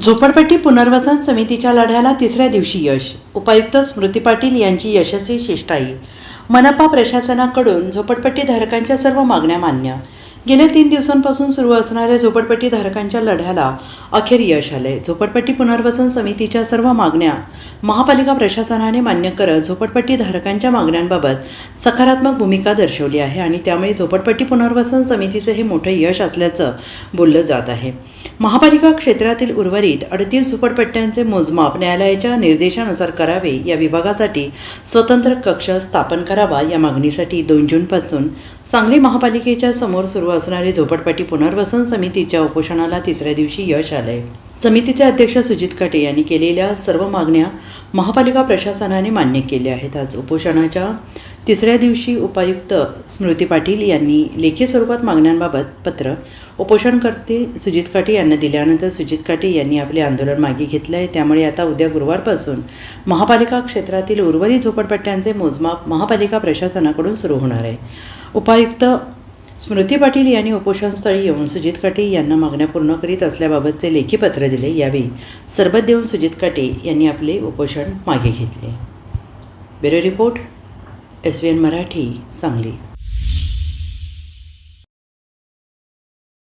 झोपडपट्टी पुनर्वसन समितीच्या लढ्याला तिसऱ्या दिवशी यश. उपायुक्त स्मृती पाटील यांची यशस्वी शिष्टाई. मनपा प्रशासनाकडून झोपडपट्टी धारकांच्या सर्व मागण्या मान्य. गेल्या तीन दिवसांपासून सुरू असणाऱ्या झोपडपट्टी धारकांच्या लढ्याला अखेर यश आले झोपडपट्टी पुनर्वसन समितीच्या सर्व मागण्या महापालिका प्रशासनाने मान्य करत झोपडपट्टी धारकांच्या मागण्यांबाबत सकारात्मक भूमिका दर्शवली आहे आणि त्यामुळे झोपडपट्टी पुनर्वसन समितीचे हे मोठे यश असल्याचं बोललं जात आहे. महापालिका क्षेत्रातील उर्वरित अडतीस झोपडपट्ट्यांचे मोजमाप न्यायालयाच्या निर्देशानुसार करावे या विभागासाठी स्वतंत्र कक्ष स्थापन करावा या मागणीसाठी दोन जूनपासून सांगली महापालिकेच्या समोर सुरू असणारी झोपडपट्टी पुनर्वसन समितीच्या उपोषणाला तिसऱ्या दिवशी यश आलंय. समितीचे अध्यक्ष सुजित काटे यांनी केलेल्या सर्व मागण्या महापालिका प्रशासनाने मान्य केल्या आहेत. आज उपोषणाच्या तिसऱ्या दिवशी उपायुक्त स्मृती पाटील यांनी लेखी स्वरूपात मागण्यांबाबत पत्र उपोषणकर्ते सुजित काटे यांना दिल्यानंतर सुजित काटे यांनी आपले आंदोलन मागे घेतलं आहे त्यामुळे आता उद्या गुरुवारपासून महापालिका क्षेत्रातील उर्वरित झोपडपट्ट्यांचे मोजमाप महापालिका प्रशासनाकडून सुरू होणार आहे. उपायुक्त स्मृती पाटील यांनी उपोषणस्थळी येऊन सुजित काटे यांना मागण्या पूर्ण करीत असल्याबाबतचे लेखी पत्र दिले. यावेळी सरबत देऊन सुजित काटे यांनी आपले उपोषण मागे घेतले. Bureau report. S V N Marathi Sangli.